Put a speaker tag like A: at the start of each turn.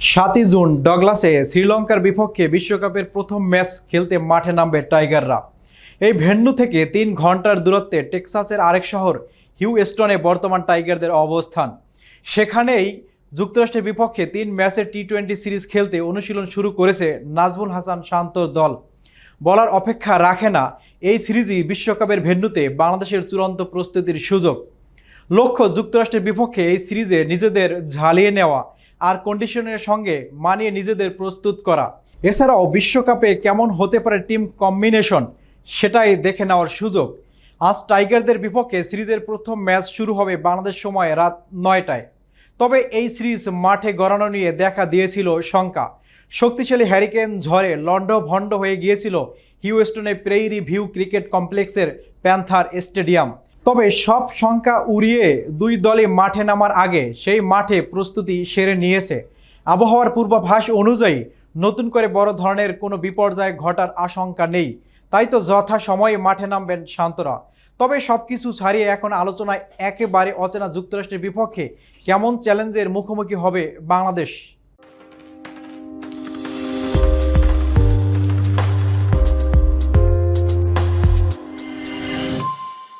A: সাতই জুন ডগলাসে শ্রীলঙ্কার বিপক্ষে বিশ্বকাপের প্রথম ম্যাচ খেলতে মাঠে নামবে টাইগাররা। এই ভেন্যু থেকে তিন ঘণ্টার দূরত্বে টেক্সাসের আরেক শহর, হিউস্টনে বর্তমান টাইগারদের অবস্থান। সেখানেই যুক্তরাষ্ট্রের বিপক্ষে তিন ম্যাচের টি টোয়েন্টি সিরিজ খেলতে অনুশীলন শুরু করেছে নাজমুল হাসান শান্তর দল। বলার অপেক্ষা রাখে না, এই সিরিজই বিশ্বকাপের ভেন্যুতে বাংলাদেশের চূড়ান্ত প্রস্তুতির সুযোগ। লক্ষ্য, যুক্তরাষ্ট্রের বিপক্ষে এই সিরিজে নিজেদের ঝালিয়ে নেওয়া আর কন্ডিশনের সঙ্গে মানিয়ে নিজেদের প্রস্তুত করা। এছাড়াও বিশ্বকাপে কেমন হতে পারে টিম কম্বিনেশন সেটাই দেখে নেওয়ার সুযোগ। আজ টাইগারদের বিপক্ষে সিরিজের প্রথম ম্যাচ শুরু হবে বাংলাদেশ সময় রাত নয়টায়। তবে এই সিরিজ মাঠে গড়ানো নিয়ে দেখা দিয়েছিল শঙ্কা। শক্তিশালী হ্যারিকেন ঝড়ে লন্ড ভণ্ড হয়ে গিয়েছিল হিউস্টনে প্রেইরি ভিউ ক্রিকেট কমপ্লেক্সের প্যান্থার স্টেডিয়াম। তবে সব সংখ্যা উড়িয়ে দুই দলে মাঠে নামার আগে সেই মাঠে প্রস্তুতি সেরে নিয়েছে। আবহাওয়ার পূর্বাভাস অনুযায়ী নতুন করে বড় ধরনের কোনো বিপর্যয় ঘটার আশঙ্কা নেই। তাই তো যথা সময়ে মাঠে নামবেন শান্তরা। তবে সব কিছু ছাড়িয়ে এখন আলোচনায় একেবারে অচেনা যুক্তরাষ্ট্রের বিপক্ষে কেমন চ্যালেঞ্জের মুখোমুখি হবে বাংলাদেশ?